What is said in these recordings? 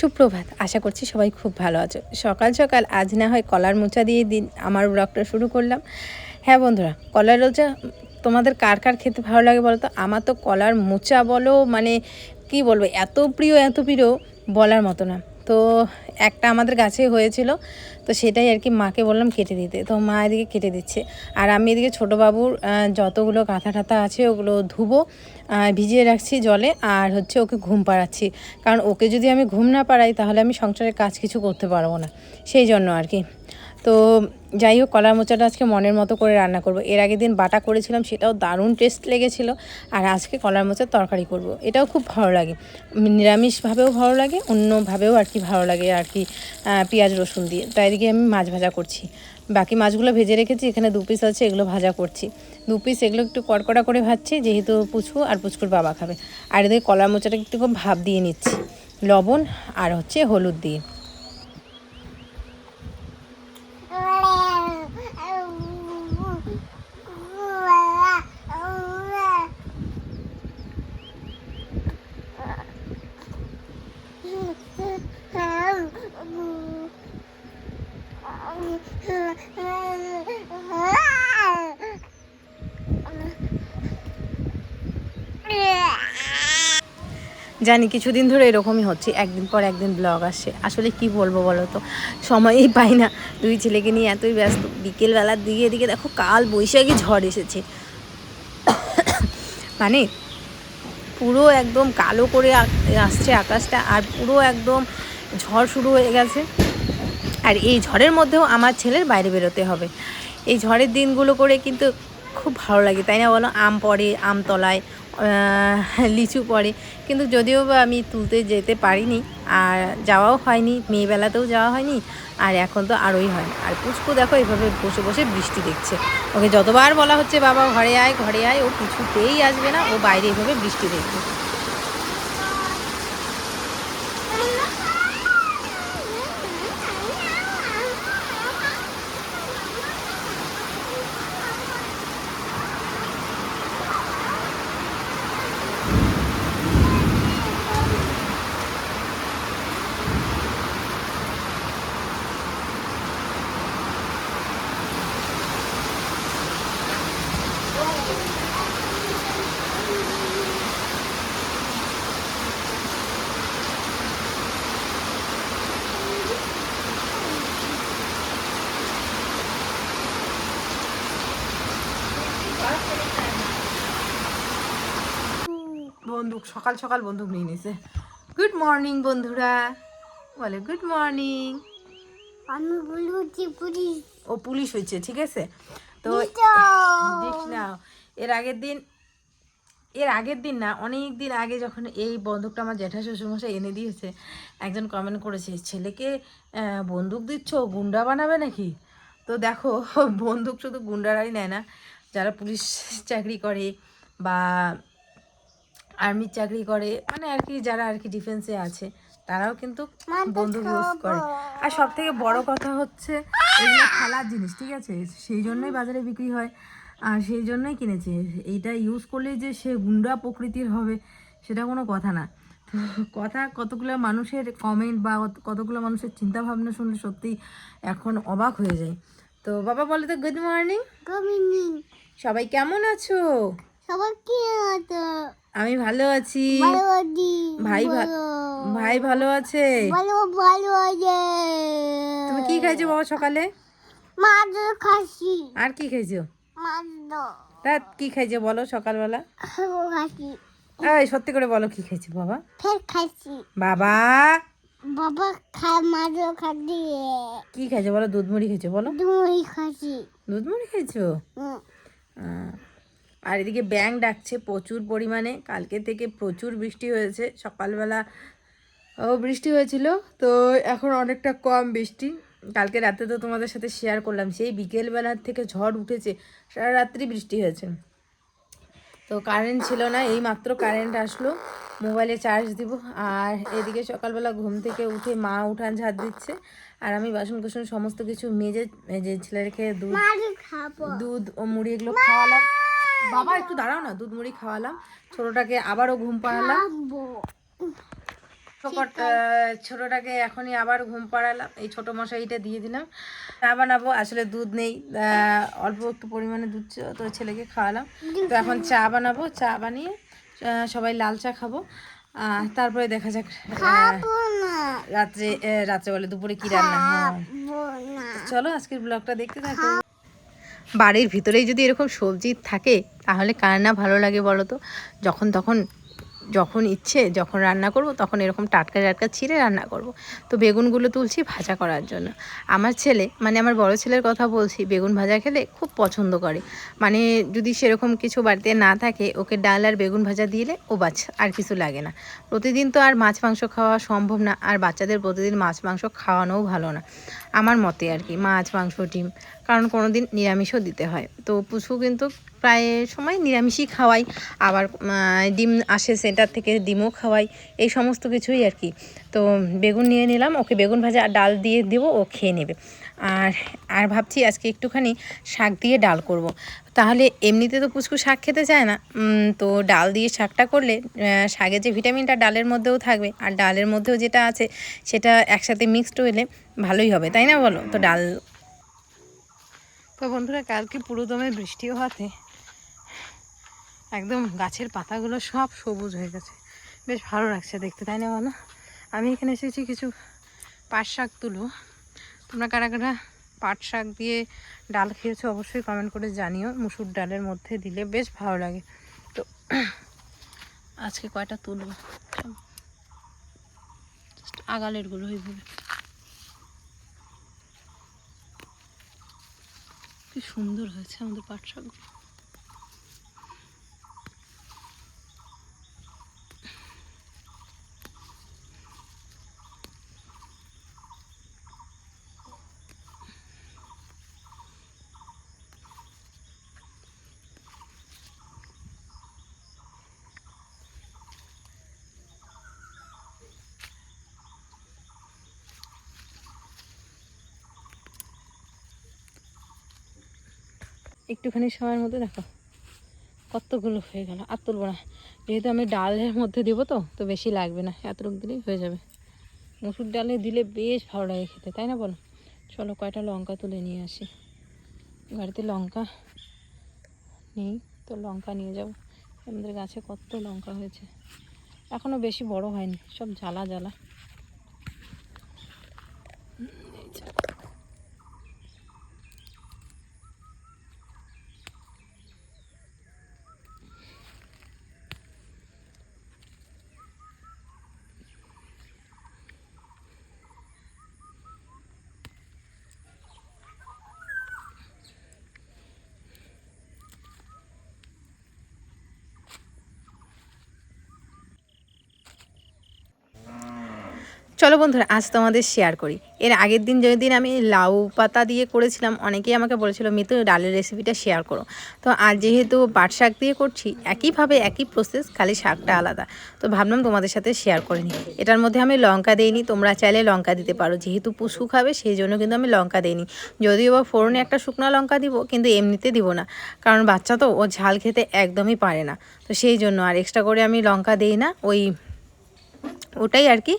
সুপ্রভাত। আশা করছি সবাই খুব ভালো আছো। সকাল সকাল আজ না হয় কলার মোচা দিয়ে দিন আমার ব্লগটা শুরু করলাম। হ্যাঁ বন্ধুরা, কলার মোচা তোমাদের কার কার খেতে ভালো লাগে বলো তো? আমার তো কলার মোচা বলো মানে কি বলব, এত প্রিয় এত প্রিয় বলার মতো না। তো একটা আমাদের গাছে হয়েছিল, তো সেটাই আর কি মাকে বললাম কেটে দিতে। তো মা এদিকে কেটে দিচ্ছে। আর আমি এদিকে ছোটো বাবুর যতগুলো কাঁথা টাথা আছে ওগুলো ধুবো ভিজিয়ে রাখছি জলে, আর হচ্ছে ওকে ঘুম পাড়াচ্ছি। কারণ ওকে যদি আমি ঘুম না পাড়াই তাহলে আমি সংসারের কাজ কিছু করতে পারব না। সেই জন্য আর কি। তো যাই হোক, কলার মোচাটা আজকে মনের মতো করে রান্না করব। এর আগের দিন বাটা করেছিলাম, সেটাও দারুণ টেস্ট লেগেছিল। আর আজকে কলার মোচার তরকারি করব। এটাও খুব ভালো লাগে। নিরামিষভাবেও ভালো লাগে, অন্যভাবেও আর কি ভালো লাগে আর কি পেঁয়াজ, রসুন দিয়ে। তাই এদিকে আমি মাছ ভাজা করছি। বাকি মাছগুলো ভেজে রেখেছি, এখানে দু পিস আছে, এগুলো ভাজা করছি। দু পিস এগুলো একটু কড়কড়া করে ভাজছি, যেহেতু পুচকু আর পুচকুর বাবা খাবে। আর এদিকে কলার মোচাটা একটু খুব ভাব দিয়ে নিচ্ছি। লবণ আর হচ্ছে হলুদ দিয়ে। জানি কিছুদিন ধরে এরকমই হচ্ছে, একদিন পর একদিন ব্লগ আসছে আসলে কি বলব বলো তো? সময়ই পাই না। দুই ছেলেকে নিয়ে এতই ব্যস্ত। বিকেলবেলার দিকে এদিকে দেখো, কাল বৈশাখী ঝড় এসেছে। মানে পুরো একদম কালো করে আসছে আকাশটা, আর পুরো একদম ঝড় শুরু হয়ে গেছে। আর এই ঝড়ের মধ্যেও আমার ছেলের বাইরে বেরোতে হবে। এই ঝড়ের দিনগুলো করে কিন্তু খুব ভালো লাগে তাই না বলো? আম পড়ে আমতলায় আহ, লিচু পড়ে। কিন্তু যদিও বা আমি তুলতে যেতে পারিনি আর যাওয়াও হয়নি মেয়েবেলাতেও যাওয়া হয়নি আর এখন তো আরোই হয়। আর পুচকু দেখো এভাবে বসে বসে বৃষ্টি দেখছে। ওকে যতবার বলা হচ্ছে বাবা ঘরে আয় ঘরে আয়। ও কিছুতেই আসবে না ও বাইরে এভাবে বৃষ্টি দেখবে বন্দুক সকাল সকাল বন্দুক নিয়ে নিছে। গুড মর্নিং বন্ধুরা। বলে গুড মর্নিং আমি বলছি পুলিশ। ও পুলিশ হয়েছে ঠিক আছে? তো দিস না এর আগের দিন এর আগের দিন না অনেক দিন আগে যখন এই বন্দুকটা আমার জ্যাঠা শ্বশুরমশাই এনে দিয়েছে একজন কমেন্ট করেছে ছেলেকে বন্দুক দিচ্ছ গুন্ডা বানাবে নাকি? তো দেখো বন্দুক শুধু গুন্ডারাই নেয় না যারা পুলিশ চাকরি করে বা আর্মির চাকরি করে মানে আর কি যারা আর কি ডিফেন্সে আছে তারাও কিন্তু বন্দুক ইউজ করে। আর সব থেকে বড় কথা হচ্ছে এগুলো খেলার জিনিস ঠিক আছে? সেই জন্যই বাজারে বিক্রি হয় আর সেই জন্যই কিনেছে। এইটা ইউজ করলে যে সে গুন্ডা প্রকৃতির হবে সেটা কোনো কথা না। তো কথা কতগুলো মানুষের কমেন্ট বা কতগুলো মানুষের চিন্তা ভাবনা শুনলে সত্যি এখন অবাক হয়ে যায়। তো বাবা বলে তো গুড মর্নিং কমিনি সবাই কেমন আছো? সবার কি হতো আমি ভালো আছি। ভাই ভাই ভালো আছে? ভালো ভালো আছে। তুমি কি খাইছো বাবা সকালে? মাছ আর কি খাইছো? মাছ তা কি খাইছো বলো সকালবেলা? এই সত্যি করে বলো কি খাইছো বাবা? ফের বাবা! বাবা খা মাছ কি খাইছো বলো? দুধ মুড়ি খাইছো বলো? দুধ মুড়ি খাইছো? হুম। আহ, আর এদিকে ব্যাং ডাকছে প্রচুর পরিমাণে। কালকে থেকে প্রচুর বৃষ্টি হয়েছে। সকালবেলা ও বৃষ্টি হয়েছিল তো এখন অনেকটা কম বৃষ্টি। কালকে রাতে তো তোমাদের সাথে শেয়ার করলাম সেই বিকেলবেলার থেকে ঝড় উঠেছে সারা রাত্রি বৃষ্টি হয়েছে। তো কারেন্ট ছিল না এই মাত্র কারেন্ট আসলো মোবাইলে চার্জ দিব। আর এদিকে সকালবেলা ঘুম থেকে উঠে মা উঠান ঝাড় দিচ্ছে। আর আমি বাসন কুসন সমস্ত কিছু মেজে যে ছেলেকে দুধ দুধ ও মুড়ি এগুলো খাওয়ালাম। বাবা একটু দাঁড়াও না দুধ মুড়ি খাওয়ালাম। ছোটটাকে আবারও ঘুম পাড়ালাম। ছোটটাকে এখনই আবার ঘুম পাড়ালাম। এই ছোট মশাইটা দিয়ে দিলাম। চা বানাবো আসলে দুধ নেই। অল্প একটু পরিমাণে দুধ তো ছেলেকে খাওয়ালাম। তো এখন চা বানাবো চা বানিয়ে সবাই লাল চা খাব। তারপরে দেখা যাক রাত্রে রাত্রে বলে দুপুরে কি রান্না চলো আজকের ব্লগটা দেখতে থাকো। বাড়ির ভিতরেই যদি এরকম সবজি থাকে, তাহলে কার না ভালো লাগে বলো তো যখন তখন, যখন ইচ্ছে, যখন রান্না করব, তখন এরকম টাটকা টাটকা ছিঁড়ে রান্না করব। তো বেগুনগুলো তুলছি ভাজা করার জন্য। আমার ছেলে মানে আমার বড় ছেলের কথা বলছি, বেগুন ভাজা খেলে খুব পছন্দ করে। মানে যদি সেরকম কিছু বাড়িতে না থাকে, ওকে ডাল আর বেগুন ভাজা দিলে ও বাছ আর কিছু লাগে না। প্রতিদিন তো আর মাছ মাংস খাওয়া সম্ভব না, আর বাচ্চাদের প্রতিদিন মাছ মাংস খাওয়ানোও ভালো না। আমার মতে আর কি, মাছ, মাংস, ডিম। কারণ কোনো দিন নিরামিষও দিতে হয়। তো পুষু কিন্তু প্রায় সময় নিরামিষই খাওয়াই আবার ডিম আসে সেন্টার থেকে ডিমও খাওয়াই এই সমস্ত কিছুই আর কি। তো বেগুন নিয়ে নিলাম, ওকে বেগুন ভাজা আর ডাল দিয়ে দেবো, ও খেয়ে নেবে। আর আর ভাবছি আজকে একটুখানি শাক দিয়ে ডাল করব। তাহলে এমনিতে তো পুচকু শাক খেতে চায় না। তো ডাল দিয়ে শাকটা করলে শাকের যে ভিটামিনটা ডালের মধ্যেও থাকবে, আর ডালের মধ্যেও যেটা আছে, সেটা একসাথে মিক্সড হলে ভালোই হবে, তাই না বলো? তো ডাল তো বন্ধুরা, কালকে পুরো দমে বৃষ্টি হওয়াতে একদম গাছের পাতাগুলো সব সবুজ হয়ে গেছে। বেশ ভালো লাগছে দেখতে, তাই না বলো? আমি এখানে এসেছি কিছু পাট শাক তুলো তোমরা কারা কারা পাট শাক দিয়ে ডাল খেয়েছো অবশ্যই কমেন্ট করে জানিও। মুসুর ডালের মধ্যে দিলে বেশ ভালো লাগে। তো আজকে কয়টা তুলব? আগালেরগুলো আগালেরগুলো ওইভাবে কি সুন্দর হয়েছে আমাদের পাট একটুখানি সময়ের মধ্যে দেখো কতগুলো হয়ে গেল, আর তুলবো না। যেহেতু আমি ডালের মধ্যে দেবো তো তো বেশি লাগবে না, এতটুকু দিলেই হয়ে যাবে। মুসুর ডালে দিলে বেশ ভালো লাগে খেতে, তাই না বলো? চলো কয়টা লঙ্কা তুলে নিয়ে আসি। বাড়িতে লঙ্কা নেই, তো লঙ্কা নিয়ে যাব। আমাদের গাছে কত লঙ্কা হয়েছে। এখনও বেশি বড় হয়নি, সব জ্বালা জ্বালা। চলো বন্ধুরা, আজ তোমাদের শেয়ার করি। এর আগের দিন যেদিন আমি লাউ পাতা দিয়ে করেছিলাম, অনেকেই আমাকে বলেছিল, মিতু, ডালের রেসিপিটা শেয়ার করো। তো আজ যেহেতু পাট শাক দিয়ে করছি, একইভাবে একই প্রসেস খালি শাকটা আলাদা। তো ভাবলাম তোমাদের সাথে শেয়ার করে নিই। এটার মধ্যে আমি লঙ্কা দিইনি, তোমরা চাইলে লঙ্কা দিতে পারো। যেহেতু পুষু খাবে, সেই জন্য কিন্তু আমি লঙ্কা দিইনি। যদিও বা ফোড়নে একটা শুকনো লঙ্কা দিব, কিন্তু এমনিতে দিব না। কারণ বাচ্চা তো, ও ঝাল খেতে একদমই পারে না। তো সেই জন্য আর এক্সট্রা করে আমি লঙ্কা দিই না, ওই ওটাই আর কি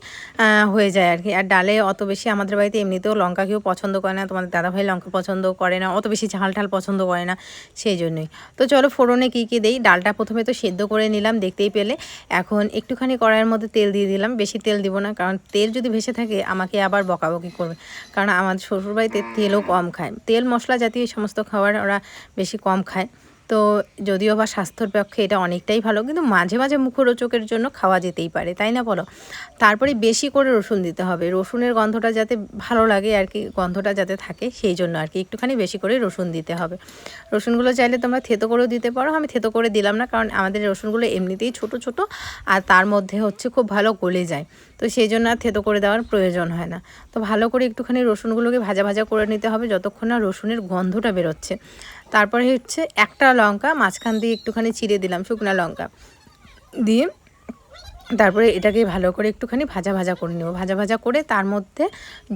হয়ে যায় আর কি। আর ডালে অত বেশি আমাদের বাড়িতে এমনিতেও লঙ্কা কেউ পছন্দ করে না, তোমাদের দাদাভাই লঙ্কা পছন্দ করে না, অত বেশি ঝাল ঠাল পছন্দ করে না, সেই জন্যই। তো চলো ফোড়নে কী কী দেই, ডালটা প্রথমে তো সেদ্ধ করে নিলাম, দেখতেই পেলে। এখন একটুখানি কড়াইয়ের মধ্যে তেল দিয়ে দিলাম, বেশি তেল দিব না, কারণ তেল যদি ভেসে থাকে আমাকে আবার বকাবকি করবে। কারণ আমাদের শ্বশুরবাড়িতে তেলও কম খায়। তেল মশলা জাতীয় এই সমস্ত খাবার ওরা বেশি কম খায়। তো যদিও বা স্বাস্থ্যর পক্ষে এটা অনেকটাই ভালো, কিন্তু মাঝে মাঝে মুখরোচকের জন্য খাওয়া যেতেই পারে, তাই না বলো? তারপরে বেশি করে রসুন দিতে হবে, রসুনের গন্ধটা যাতে ভালো লাগে আর কি, গন্ধটা যাতে থাকে সেই জন্য আর কি, একটুখানি বেশি করে রসুন দিতে হবে। রসুনগুলো চাইলে তোমরা থেতো করেও দিতে পারো, আমি থেতো করে দিলাম না, কারণ আমাদের রসুনগুলো এমনিতেই ছোট ছোট আর তার মধ্যে হচ্ছে খুব ভালো গলে যায়, তো সেই জন্য আর থেতো করে দেওয়ার প্রয়োজন হয় না। তো ভালো করে একটুখানি রসুনগুলোকে ভাজা ভাজা করে নিতে হবে, যতক্ষণ না রসুনের গন্ধটা বেরোচ্ছে। তারপরে হচ্ছে একটা লঙ্কা মাঝখান দিয়ে একটুখানি চিড়ে দিলাম শুকনো লঙ্কা। দিয়ে তারপরে এটাকে ভালো করে একটুখানি ভাজা ভাজা করে নেব। ভাজা ভাজা করে তার মধ্যে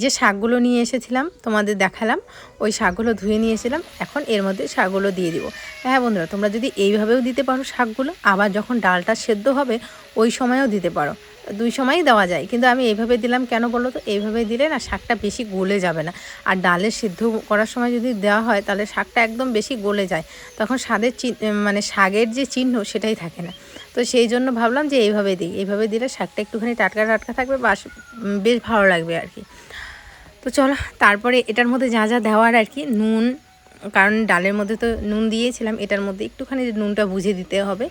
যে শাকগুলো নিয়ে এসেছিলাম, তোমাদের দেখালাম, ওই শাকগুলো ধুয়ে নিয়েছিলাম এখন এর মধ্যে শাকগুলো দিয়ে দিব। হ্যাঁ বন্ধুরা, তোমরা যদি এইভাবেও দিতে পারো শাকগুলো, আবার যখন ডালটা সেদ্ধ হবে, ওই সময়ও দিতে পারো। দুই সময়ই দেওয়া যায়, কিন্তু আমি এইভাবে দিলাম কেন বলো তো? এইভাবে দিলে না শাকটা বেশি গলে যাবে না। আর ডালের সিদ্ধ করার সময় যদি দেওয়া হয়, তাহলে শাকটা একদম বেশি গলে যায়। তখন স্বাদের মানে শাকের যে চিহ্ন, সেটাই থাকে না। তো সেই জন্য ভাবলাম যে এইভাবে দিই। এইভাবে দিলে শাকটা একটুখানি টাটকা টাটকা থাকবে, বাস বেশ ভালো লাগবে আর কি। তো চলো, তারপরে এটার মধ্যে যা যা দেওয়ার আর কি, নুন কারণ ডালের মধ্যে তো নুন দিয়েছিলাম, এটার মধ্যে একটুখানি নুনটা বুঝে দিতে হবে।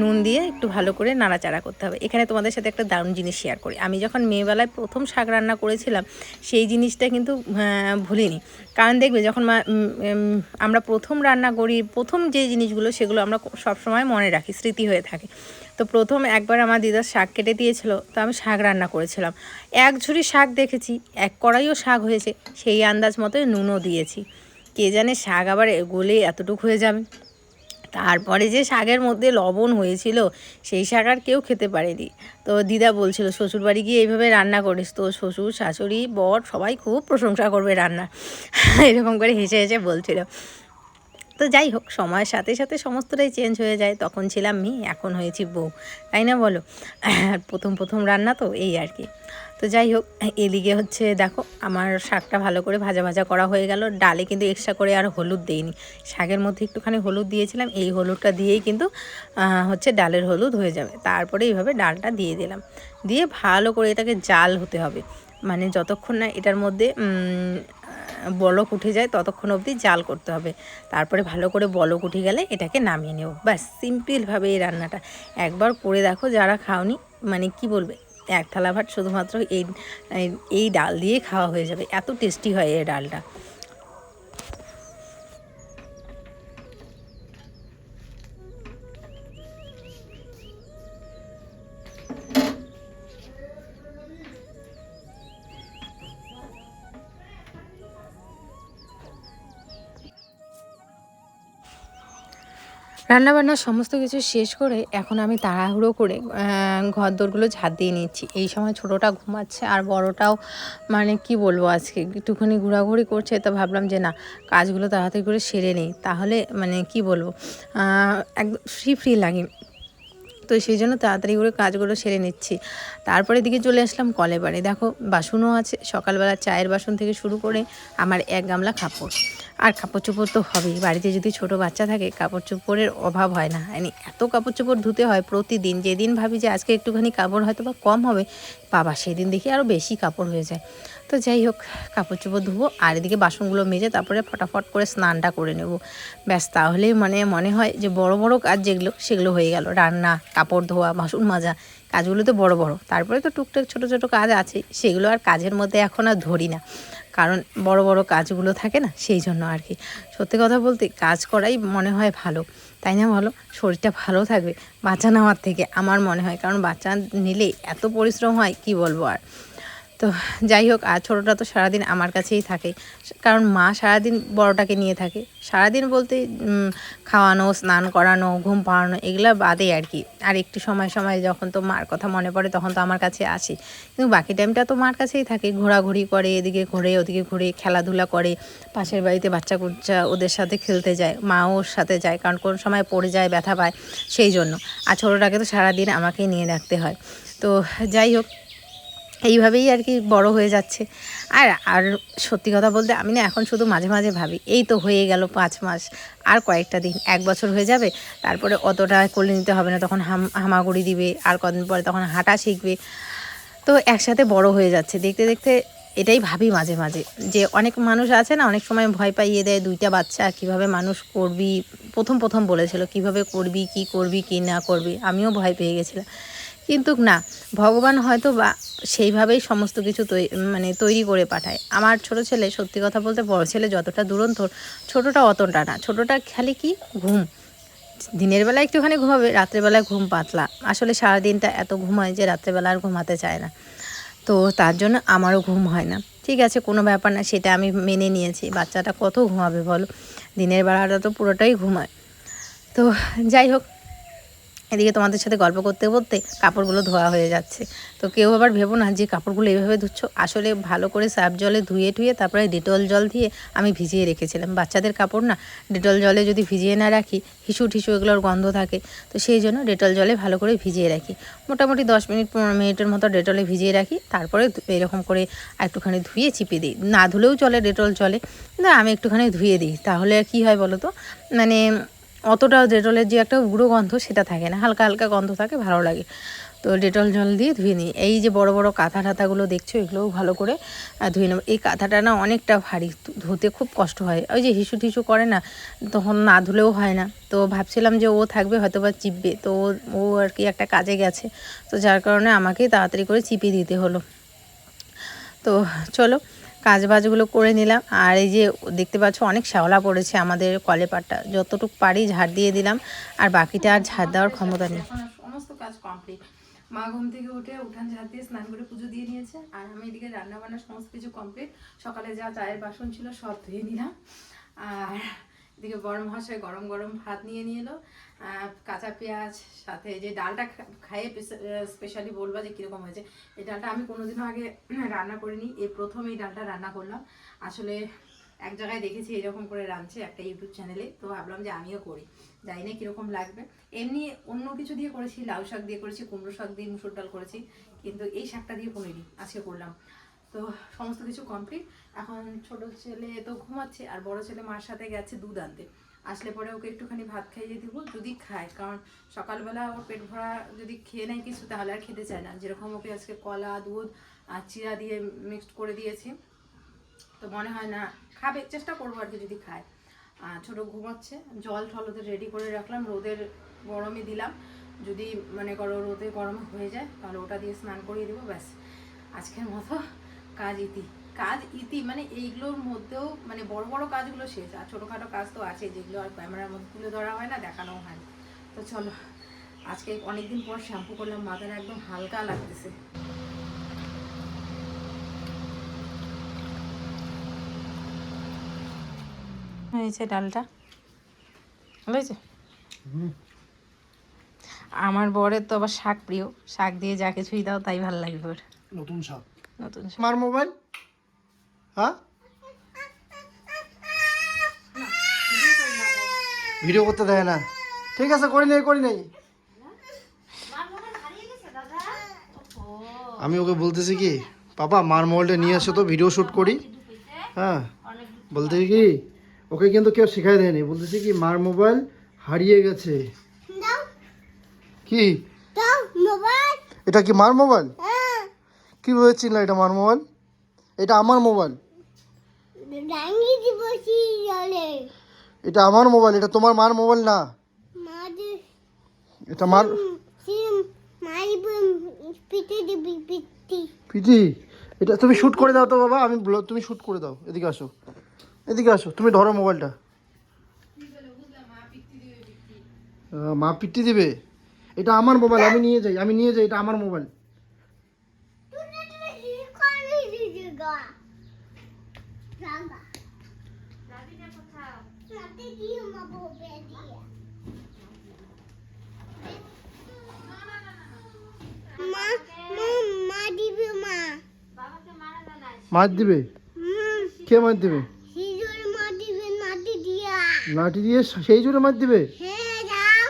নুন দিয়ে একটু ভালো করে নাড়াচাড়া করতে হবে। এখানে তোমাদের সাথে একটা দারুণ জিনিস শেয়ার করি। আমি যখন মেয়েবেলায় প্রথম শাক রান্না করেছিলাম, সেই জিনিসটা কিন্তু ভুলিনি। কারণ দেখবে যখন আমরা প্রথম রান্না করি, প্রথম যে জিনিসগুলো, সেগুলো আমরা সবসময় মনে রাখি, স্মৃতি হয়ে থাকে। তো প্রথম একবার আমার দিদার শাক কেটে দিয়েছিল, তো আমি শাক রান্না করেছিলাম। এক ঝুড়ি শাক দেখেছি, এক কড়াইও শাক হয়েছে, সেই আন্দাজ মতোই নুনও দিয়েছি। কে জানে শাক আবার গলে এতটুকু হয়ে যাবে। তারপরে যে শাকের মধ্যে লবণ হয়েছিল, সেই শাক আর কেউ খেতে পারেনি। তো দিদা বলছিল শ্বশুর বাড়ি গিয়ে এইভাবে রান্না করিস তো। শ্বশুর, শাশুড়ি, বর সবাই খুব প্রশংসা করবে রান্না। এরকম করে হেসে হেসে বলছিল। তো যাই হোক, সময়ের সাথে সাথে সমস্তটাই চেঞ্জ হয়ে যায়। তখন ছিলাম মেয়ে এখন হয়েছি বউ। তাই না বলো? আর প্রথম প্রথম রান্না তো এই আর কি। তো যাই হোক, এদিকে হচ্ছে দেখো, আমার শাকটা ভালো করে ভাজা ভাজা করা হয়ে গেল। ডালে কিন্তু এক্সট্রা করে আর হলুদ দেইনি। শাকের মধ্যে একটুখানি হলুদ দিয়েছিলাম, এই হলুদটা দিয়েই কিন্তু হচ্ছে ডালের হলুদ হয়ে যাবে। তারপরে এইভাবে ডালটা দিয়ে দিলাম। দিয়ে ভালো করে এটাকে জাল হতে হবে। মানে যতক্ষণ না এটার মধ্যে বলক উঠে যায়, ততক্ষণ অবধি জাল করতে হবে। তারপরে ভালো করে বলক উঠে গেলে এটাকে নামিয়ে নেব। ব্যাস সিম্পলভাবে এই রান্নাটা। একবার করে দেখো যারা খাওনি মানে কি বলবে, এক থালা ভাত শুধুমাত্র এই, এই- ডাল দিয়ে খাওয়া হয়ে যাবে। এত টেস্টি হয় এই ডালটা। রান্নাবান্না সমস্ত কিছু শেষ করে এখন আমি তাড়াহুড়ো করে ঘর দোরগুলো ঝাঁট দিয়ে নিচ্ছি। এই সময় ছোটোটা ঘুমাচ্ছে আর বড়টাও মানে কি বলব আজকে, একটুখানি ঘোরাঘুরি করছে তো ভাবলাম যে না, কাজগুলো তাড়াতাড়ি করে সেরে নেই। তাহলে মানে কি বলব একদম ফ্রি ফ্রি লাগে। তো সেই জন্য তাড়াতাড়ি করে কাজগুলো সেরে নিচ্ছি। তারপরে দিকে চলে আসলাম কলে বাড়ি দেখো বাসনও আছে, সকালবেলা চায়ের বাসন থেকে শুরু করে আমার এক গামলা কাপড়। আর কাপড় চোপড় তো হবেই। বাড়িতে যদি ছোট বাচ্চা থাকে, কাপড় চোপড়ের অভাব হয় না। মানে এত কাপড় চোপড় ধুতে হয় প্রতিদিন। যেদিন ভাবি যে আজকে একটুখানি কাপড় হয়তো বা কম হবে, বাবা সেদিন দেখি আরও বেশি কাপড় হয়ে যায়। তো যাই হোক, কাপড় চোপড় ধুবো আর এদিকে বাসনগুলো মেজে তারপরে ফটাফট করে স্নানটা করে নেব। ব্যাস তাহলেই মানে মনে হয় যে বড় বড় কাজ যেগুলো, সেগুলো হয়ে গেল। রান্না, কাপড় ধোয়া, বাসন মাজা, কাজগুলো তো বড় বড়। তারপরে তো টুকটাক ছোট ছোট কাজ আছে, সেগুলো আর কাজের মধ্যে এখন আর ধরি না। কারণ বড় বড় কাজগুলো থাকে না, সেই জন্য আর কি। সত্যি কথা বলতে কাজ করাই মনে হয় ভালো। তাই না বলো? শরীরটা ভালো থাকবে বাচ্চা নেওয়ার থেকে আমার মনে হয়। কারণ বাচ্চা নিলে এত পরিশ্রম হয়, কি বলব আর? তো যাই হোক, আর ছোটোটা তো সারাদিন আমার কাছেই থাকে। কারণ মা সারাদিন বড়টাকে নিয়ে থাকে। সারাদিন বলতে খাওয়ানো, স্নান করানো, ঘুম পাড়ানো, এগুলো বাদে আর কি। আর একটু সময় সময় যখন তো মার কথা মনে পড়ে, তখন তো আমার কাছে আসে। কিন্তু বাকি টাইমটা তো মার কাছেই থাকে। ঘোরাঘুরি করে, এদিকে ঘুরে, ওদিকে ঘুরে, খেলাধুলা করে, পাশের বাড়িতে বাচ্চা কুচ্চা ওদের সাথে খেলতে যায়, মাও ওর সাথে যায়, কারণ কোন সময় পড়ে যায়, ব্যথা পায়, সেই জন্য। আর ছোটোটাকে তো সারাদিন আমাকেই নিয়ে রাখতে হয়। তো যাই হোক এইভাবেই আর কি বড় হয়ে যাচ্ছে। আর আর সত্যি কথা বলতে আমি না এখন শুধু মাঝে মাঝে ভাবি, এই তো হয়ে গেল পাঁচ মাস, আর কয়েকটা দিন, এক বছর হয়ে যাবে, তারপরে অতটা কোলে নিতে হবে না, তখন হাম, হামাগুড়ি দিবে, আর কদিন পরে তখন হাঁটা শিখবে। তো একসাথে বড় হয়ে যাচ্ছে, দেখতে দেখতে এটাই ভাবি মাঝে মাঝে, যে অনেক মানুষ আছে না, অনেক সময় ভয় পাইয়ে দেয়, দুইটা বাচ্চা, কীভাবে মানুষ করবি, প্রথম প্রথম বলেছিল, কীভাবে করবি, কি করবি, কি না করবি, আমিও ভয় পেয়ে গেছিলাম। কিন্তু না, ভগবান হয়তো বা সেইভাবেই সমস্ত কিছু মানে তৈরি করে পাঠায়। আমার ছোট ছেলে, সত্যি কথা বলতে বড় ছেলে যতটা দুরন্ত, ছোটটা অতটা না। ছোটটা খালি কি? ঘুম। দিনের বেলা একটুখানি ঘুমাবে রাত্রেবেলায় ঘুম পাতলা। আসলে সারাদিনটা এত ঘুমায় যে রাত্রেবেলা আর ঘুমাতে চায় না। তো তার জন্য আমারও ঘুম হয় না। ঠিক আছে, কোনো ব্যাপার না, সেটা আমি মেনে নিয়েছি। বাচ্চাটা কত ঘুমাবে বলো? দিনের বেলাটা তো পুরোটাই ঘুমায়। তো যাই হোক এদিকে তোমাদের সাথে গল্প করতে করতে কাপড়গুলো ধোয়া হয়ে যাচ্ছে। তো কেউ আবার ভেবো না যে কাপড়গুলো এইভাবে ধুচ্ছ। আসলে ভালো করে সার্ফ জলে ধুয়ে টুয়ে তারপরে ডেটল জল দিয়ে আমি ভিজিয়ে রেখেছিলাম। বাচ্চাদের কাপড় না, ডেটল জলে যদি ভিজিয়ে না রাখি, হিসু ঠিসু এগুলোর গন্ধ থাকে। তো সেই জন্য ডেটল জলে ভালো করে ভিজিয়ে রাখি। মোটামুটি দশ মিনিট, পনেরো মিনিটের মতো ডেটলে ভিজিয়ে রাখি। তারপরে এরকম করে একটুখানি ধুয়ে চিপে দিই। না ধুলেও চলে ডেটল চলে না আমি একটুখানি ধুয়ে দিই। তাহলে কী হয় বলো তো? মানে অতটা ডেটলের যে একটা উগ্র গন্ধ সেটা থাকে না। হালকা হালকা গন্ধ থাকে, ভালো লাগে। তো ডেটল জল দিয়ে ধুয়ে নিই। এই যে বড় বড় কাঁথা টাথাগুলো দেখছ, এগুলোও ভালো করে ধুয়ে নেব। এই কাঁথাটা না অনেকটা ভারী ধুতে খুব কষ্ট হয়। ওই যে হিসু টিসু করে না, তখন না ধুলেও হয় না। তো ভাবছিলাম যে ও থাকবে, হয়তো বা চিপবে। তো ও- আর কি একটা কাজে গেছে। তো যার কারণে আমাকেই তাড়াতাড়ি করে চিপিয়ে দিতে হলো। তো চলো কাজ বাজগুলো করে নিলাম। আর এই যে দেখতে পাচ্ছ অনেক শ্যাওলা পড়েছে আমাদের কলে পাটটা যতটুকু পারি ঝাড় দিয়ে দিলাম। আর বাকিটা আর ঝাড় দেওয়ার ক্ষমতা নেই। সমস্ত কাজ কমপ্লিট মা ঘুম থেকে উঠে উঠান ঝাড় দিয়ে স্নান করে পুজো দিয়ে নিয়েছে। আর আমি এদিকে রান্না বান্না সমস্ত কিছু কমপ্লিট সকালে যা চায়ের বাসন ছিল সব ধুয়ে নিলাম। আর এদিকে বড় মহাশয় গরম গরম ভাত নিয়ে নিয়ে এলো কাঁচা পেঁয়াজ, সাথে যে ডালটা খাইয়ে স্পেশালি বলবা যে কীরকম হয়েছে। এই ডালটা আমি কোনোদিনও আগে রান্না করিনি। এই প্রথম এই ডালটা রান্না করলাম। আসলে এক জায়গায় দেখেছি এরকম করে রাঁধছে একটা ইউটিউব চ্যানেলে। তো ভাবলাম যে আমিও করি। জানি না কীরকম লাগবে। এমনি অন্য কিছু দিয়ে করেছি, লাউ শাক দিয়ে করেছি, কুমড়ো শাক দিয়ে মুসুর ডাল করেছি। কিন্তু এই শাকটা দিয়ে করিনি। আজকে করলাম। তো সমস্ত কিছু কমপ্লিট এখন ছোট ছেলে তো ঘুমাচ্ছে আর বড় ছেলে মার সাথে গেছে দুধ আনতে। আসলে পরে ওকে একটুখানি ভাত খাইয়ে দিব, যদি খায়। কারণ সকালবেলা ওর পেট ভরা যদি খেয়ে নেয় কিছু, তাহলে আর খেতে চায় না। যেরকম ওকে আজকে কলা, দুধ আর চিরা দিয়ে মিক্সড করে দিয়েছি। তো মনে হয় না, খাবে, চেষ্টা করব আর কি যদি খায়। আর ছোটো ঘুমাচ্ছে, জল ঠল ওদের রেডি করে রাখলাম, রোদের গরমে দিলাম। যদি মানে করো রোদে গরম হয়ে যায়, তাহলে ওটা দিয়ে স্নান করিয়ে দেবো, ব্যাস। আজকের মতো কাজ ইতি। কাজ ইতি মানে এইগুলোর মধ্যেও মানে বড় বড় কাজগুলো শেষ আর ছোটোখাটো কাজ তো আছে যেগুলো আর ক্যামেরার মধ্যে তুলে ধরা হয় না দেখানোও হয় না। তো চলো আজকে অনেকদিন পর শ্যাম্পু করলাম মাথাটা একদম হালকা লাগতেছে। হয়েছে ডালটা? হয়েছে? আমার বরের তো আবার শাক প্রিয় শাক দিয়ে যা কিছুই দাও তাই ভালো লাগবে নতুন সাপ নতুন শাক। আমার মোবাইল? হ্যাঁ? ভিডিও করতে দেয় না। ঠিক আছে করি নেই করি নেই। আমি ওকে বলতেছি কি পাপা মার মোবাইলটা নিয়ে আসো তো ভিডিও শ্যুট করি। হ্যাঁ বলতেছি কি ওকে কিন্তু কেউ শেখাই দেয়নি। বলতেছি কি মার মোবাইল হারিয়ে গেছে। কি? এটা কি মার মোবাইল? হ্যাঁ। কীভাবে চিনলা এটা মার মোবাইল? এটা আমার মোবাইল। এটা আমার মোবাইল এটা তোমার মার মোবাইল না? এটা মার পিটে এটা তুমি শ্যুট করে দাও তো বাবা আমি তুমি শ্যুট করে দাও এদিকে আসো। এদিকে আসো তুমি ধরো মোবাইলটা। মা পিটি দিবে? এটা আমার মোবাইল আমি নিয়ে যাই আমি নিয়ে যাই এটা আমার মোবাইল তুই তুই কলি দিদি গা রাগা রাবিটা কোথাও রাতে কি মা ববে দিয়ে মা মা মা দিবে মা। মার দিবে? হুম। কে মার দিবে? নাতি দিয়া লাঠি দিয়ে সেই জন্য মার দিবে? হ্যাঁ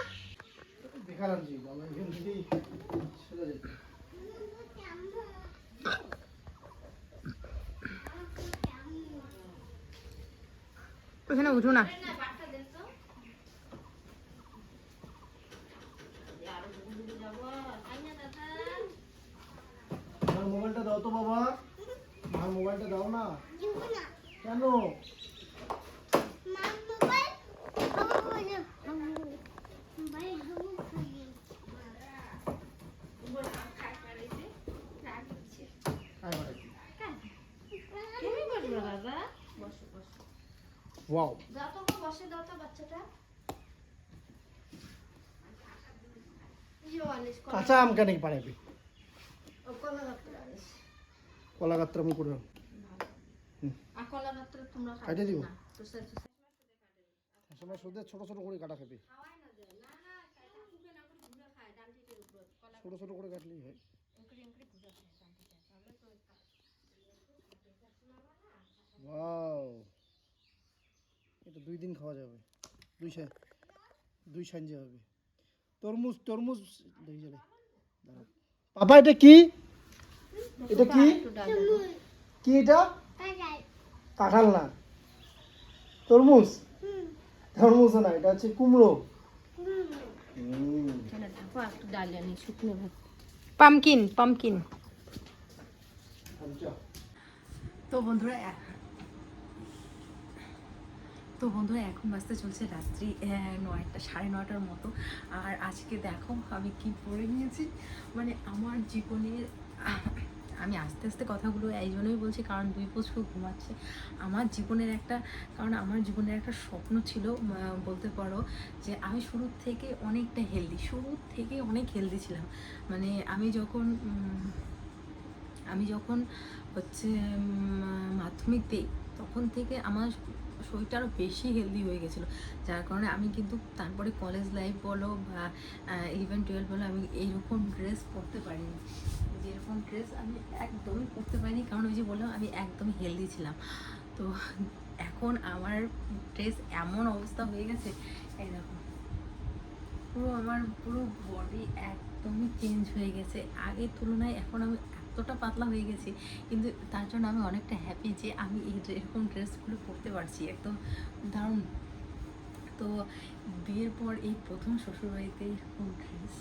ওখানে উঠো না। মোবাইলটা দাও তো বাবা। আমার মোবাইলটা দাও না। কেন? মা মোবাইল বাবা বলে মোবাইল ঘুমু খালি। ওয়াও কাঁচা আম কেন পারাবি কলা গাত্রা আমি কাটে দিব? সময় সুদে ছোট ছোট করে কাটা খাবি। ছোট ছোট করে কাটলেই হয়। ওয়াও। এটা দুই দিন খাওয়া যাবে। দুই দুই সাঞ্জে হবে। তরমুজ তরমুজ দেখি চলে। পাপা এটা কি? এটা কি? কি এটা? কাঁঠাল না। তরমুজ? তরমুজ না এটা হচ্ছে কুমড়ো। Pumpkin pumpkin. তো বন্ধুরা তো বন্ধুরা এখন বাজতে চলছে রাত্রি নয়টা সাড়ে নয়টার মতো। আর আজকে দেখো আমি কি পরে নিয়েছি। মানে আমার জীবনের আমি আস্তে আস্তে কথাগুলো এই জন্যই বলছি, কারণ দুই বছর ঘুমাচ্ছে। আমার জীবনের একটা, কারণ আমার জীবনের একটা স্বপ্ন ছিল বলতে পারো যে আমি শুরুর থেকে অনেকটা হেলদি শুরুর থেকে অনেক হেলদি ছিলাম। মানে আমি যখন আমি যখন হচ্ছে মাধ্যমিক দিই, তখন থেকে আমার শরীরটা আরও বেশি হেলদি হয়ে গেছিল। যার কারণে আমি কিন্তু তারপরে কলেজ লাইফ বলো বা ইলেভেন টুয়েলভ বলো আমি এইরকম ড্রেস পরতে পারিনি। যেরকম ড্রেস আমি একদমই পরতে পারিনি, কারণ ওই যে বললাম, আমি একদমই হেলদি ছিলাম। তো এখন আমার ড্রেস এমন অবস্থা হয়ে গেছে দেখো। পুরো আমার পুরো বডি একদমই চেঞ্জ হয়ে গেছে। আগের তুলনায় এখন আমি এতটা পাতলা হয়ে গেছি, কিন্তু তার জন্য আমি অনেকটা হ্যাপি যে আমি এই এরকম ড্রেসগুলো পরতে পারছি, একদম দারুণ। তো বিয়ের পর এই প্রথম শ্বশুরবাড়িতে এরকম ড্রেস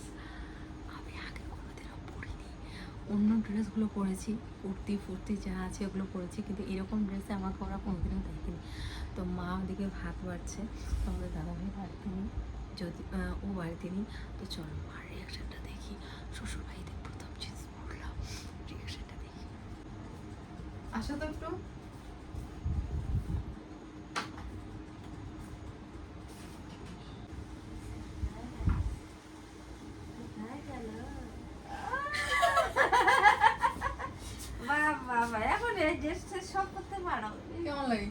আমি আগে কোনোদিনও পরিনি অন্য ড্রেসগুলো পরেছি, কুর্তি ফুর্তি যা আছে ওগুলো পরেছি, কিন্তু এরকম ড্রেসে আমাকে ওরা কোনোদিনও দেখেনি। তো মা ওদিকে ভাত বাড়ছে আমাদের দাদাভাই বাড়িতে নেই, যদি ও বাড়িতে নেই, তো চলো মার রিয়াকশানটা দেখি। শ্বশুরবাড়িতে প্রথম জিনিস পড়লাম রিয়াকশানটা দেখি। আসো তো একটু বাবা এখন এই ড্রেস সব করতে পারো কেমন লাগে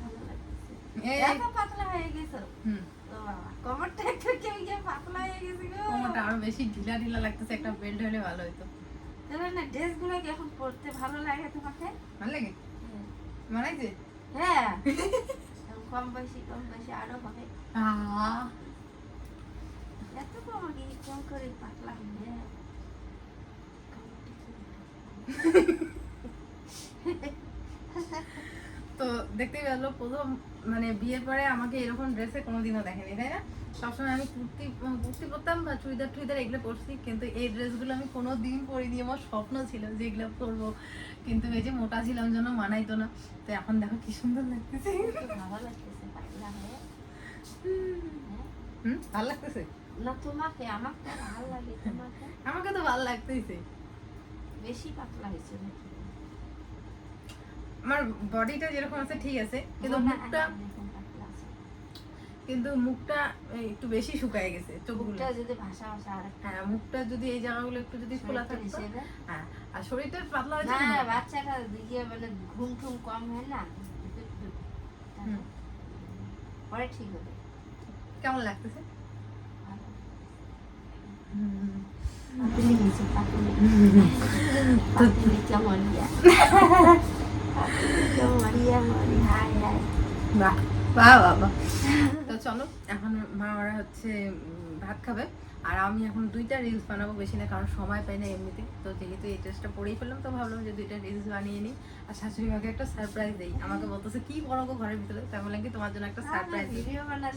ভালো লাগতেছে। এই এত পাতলা হয়ে গেছো হুম ও বাবা কমরটা একটু কেমন গিয়ে পাতলা হয়ে গেছে গো কোমরটা আরও বেশি ঢিলা ঢিলা লাগতেছে একটা বেল্ট হলে ভালো হতো জানো না ড্রেস কি এখন পরতে ভালো লাগে তোমাকে? ভালো লাগে? মানাইছে হ্যাঁ। কম বেশি কম বেশি আরও হবে। এত কম করে পাতলা হবে তো দেখতেই পেল প্রথম মানে বিয়ের পরে আমাকে এরকম ড্রেসে কোনোদিনও দেখেনি তাই না? সবসময় আমি কুর্তি কুর্তি পরতাম বা চুড়িদার টুড়িদার এগুলো পরছি কিন্তু এই ড্রেসগুলো আমি কোনো দিন পরিনি। আমার স্বপ্ন ছিল যে এগুলো পরবো কিন্তু এই যে মোটা ছিলাম জন্য মানাইতো না। তো এখন দেখো কি সুন্দর লাগতেছে। ভালো লাগতেছে? হুম? ভালো লাগতেছে? না তোমাকে আমাকে তো ভালো লাগে তোমাকে। আমাকে তো ভালো লাগতেছে। বেশি পাতলা হয়েছে নাকি? আমার বডিটা যেরকম আছে ঠিক আছে। কিন্তু মুখটা আছে। কিন্তু মুখটা একটু বেশি শুকায় গেছে চোখগুলো। মুখটা যদি ভাষা ভাষা হ্যাঁ মুখটা যদি এই জায়গাগুলো একটু যদি খোলা থাকতো হ্যাঁ আর শরীরটা পাতলা হয়েছে না? বাচ্চাটা দিকে মানে ঘুম টুম কম হয় না। পরে ঠিক হবে। কেমন লাগতেছে? বাহ বাহ বাহ। চলো। এখন মা ওরা হচ্ছে ভাত খাবে। আর আমি এখন দুইটা রিলস বানাবো বেশি না কারণ সময় পাই না এমনিতে। তো যেহেতু এই ড্রেসটা পরেই ফেললাম তো ভাবলাম যে দুইটা রিলস বানিয়ে নিই। আর শাশুড়ি মাকে একটা সারপ্রাইজ দিই। আমাকে বলতেছে কি বড় গো ঘরের ভিতরে? তাই বললাম কি তোমার জন্য একটা সারপ্রাইজ ভিডিও বানার